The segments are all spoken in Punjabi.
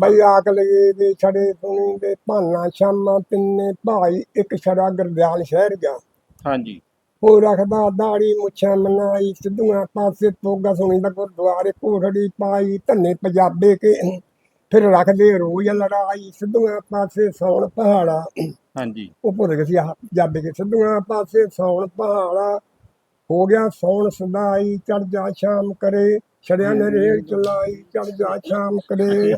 ਬਈ ਆਕ ਲਗੇ ਦੇ ਛੜੇ ਸੁਣੀ ਦੇ ਭਾਨਾ ਸ਼ਾਮਾਂ ਤਿੰਨੇ ਭਾਈ ਇੱਕ ਛੜਾ ਗਰਦਿਆਲ ਸ਼ਹਿਰ ਗਿਆ। ਹਾਂਜੀ। ਉਹ ਰੱਖਦਾ ਦਾੜੀ ਮੁੱਛਾਂ ਮਨਾਈ ਸਿੱਧੂਆਂ ਪਾਸੇ ਤੋਗਾ ਸੁਣੀ ਦਾ ਗੁਰਦੁਆਰੇ ਕੋਠੜੀ ਪਾਈ ਧੰਨੇ ਪੰਜਾਬੇ ਕੇ। ਫਿਰ ਰੱਖਦੇ ਰੋਜ਼ ਲੜਾਈ ਸਿੱਧੂਆਂ ਪਾਸੇ ਸੌਣ ਪਹਾੜਾ ਹਾਂਜੀ। ਉਹ ਭੁੱਲ ਗਏ ਸੀ ਆਹ ਪੰਜਾਬੇ ਕੇ। ਸਿੱਧੂਆਂ ਪਾਸੇ ਸੌਣ ਪਹਾੜਾ ਹੋ ਗਿਆ ਸੌਣ ਸਦਾਈ ਚੜ ਜਾ ਸ਼ਾਮ ਕਰੇ ਛੜਿਆ ਨੇ ਰੇਲ ਚਲਾਈ ਚੜ ਜਾ ਸ਼ਾਮ ਕਰੇ।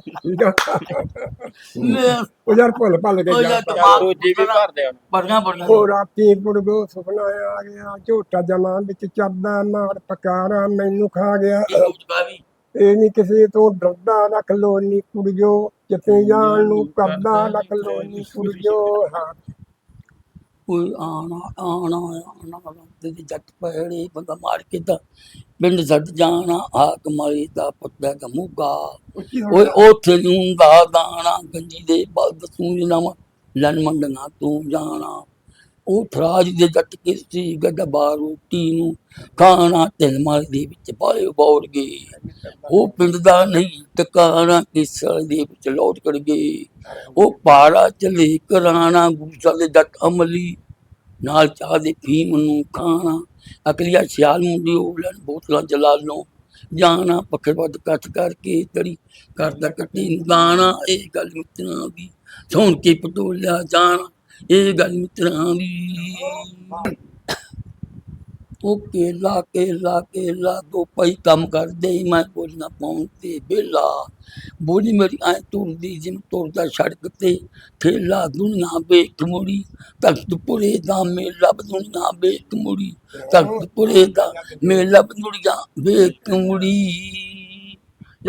ਉਹ ਯਾਰ ਭੁੱਲ ਭੱਲ ਕੇ ਜਾ ਦੂਜੀ ਵੀ ਭਰ ਦਿਆ ਬੜੀਆਂ ਬੜੀਆਂ। ਉਹ ਰਾਤੀ ਪੁਰਗੋ ਸੁਪਨਾ ਆ ਗਿਆ ਝੋਟਾ ਜਮਾਂ ਵਿੱਚ ਚੱਦਾ ਮਾਰ ਪਕਾਰਾ ਮੈਨੂੰ ਖਾ ਗਿਆ। ਇਹ ਨਹੀਂ ਕਿਸੇ ਤੋਂ ਡਰਦਾ ਰੱਖ ਲੋ ਨੀ ਕੁੜੀਓ ਜਿੱਥੇ ਜਾਣ ਨੂੰ ਕਰਦਾ ਰੱਖ ਲੋ ਨੀ ਕੁੜੀਓ। ਹਾਂ। ਕੋਈ ਆਣਾ ਆਣਾ ਆਣਾ ਤੇ ਜੱਟ ਪੜੇ ਬੰਦਾ ਮਾਰ ਕੇ ਤਾਂ ਪਿੰਡ ਛੱਡ ਜਾਣਾ ਆਕ ਮਾਰੀ ਦਾ ਪੁੱਤਾ ਕਮੂਗਾ ਓਏ ਉੱਥੇ ਨੂੰ ਦਾ ਦਾਣਾ ਗੰਜੀ ਦੇ ਬਲਦ ਤੂੰ ਨਾਮ ਲਨ ਮੰਡਣਾ ਤੂੰ ਜਾਣਾ। ਉਹ ਥਰਾਜ ਦੇ ਜੱਟ ਕਿਸੀ ਗੱਡਾ ਬਾਹਰ ਰੋਟੀ ਨੂੰ ਖਾਣਾ ਤਿਲ ਮਾਰ ਦੇ ਵਿੱਚ ਪਾਏ ਬੌੜ ਗਏ ਉਹ ਪਿੰਡ ਦਾ ਨਹੀਂ ਟਿਕਾਣਾ ਕਿਸਲ ਦੇ ਵਿੱਚ ਲੋਟ ਕਰ ਗਏ। ਉਹ ਪਾਰਾ ਚਲੇ ਕਰਾਣਾ ਗੁਰਸਾ ਦੇ ਜੱਟ ਅਮਲੀ। ਨਾਲ ਚਾਹ ਦੇ ਫੀਮ ਨੂੰ ਖਾਣਾ। ਅਕਲੀਆ ਸਿਆਲ ਮੁੰਡੀ ਉਲਣ ਬੋਤਲਾਂ ਜਲਾ ਲੋ ਜਾਣਾ ਪੱਖੇ ਵੱਧ ਕੱਟ ਕਰਕੇ ਤੜੀ ਕਰਦਾ ਕੱਟੀ ਨੂੰ ਦਾਣਾ। ਇਹ ਗੱਲ ਮਿੱਤਰਾਂ ਦੀ। ਸੁਣ ਕੇ ਪਟੋਲਿਆ ਜਾਣਾ। ਇਹ ਗੱਲ ਮਿੱਤਰਾਂ ਦੀ। ਉਹ ਕੇਲਾ ਕੇਲਾ ਕੇਲਾ, ਦੋ ਪਈ ਕੰਮ ਕਰਦੇ ਹੀ ਮੈਂ ਬੋਲਣਾ ਪਾਉਣ ਤੇ ਬੇਲਾ ਬੋਲੀ ਮੇਰੀ ਐ ਤੁਰਦੀ ਜਿਮ ਤੁਰਦਾ ਸੜਕ ਤੇ। ਖੇਲਾ ਦੁਨੀਆ ਵੇਖ ਮੁੜੀ, ਤਖਤਪੁਰੇ ਦਾ ਮੇਲਾ ਦੁਨੀਆ ਵੇਖ ਮੁੜੀ, ਤਖਤਪੁਰੇ ਦਾ ਮੇਲਾ ਦੁਨੀਆ ਵੇਖ ਮੁੜੀ।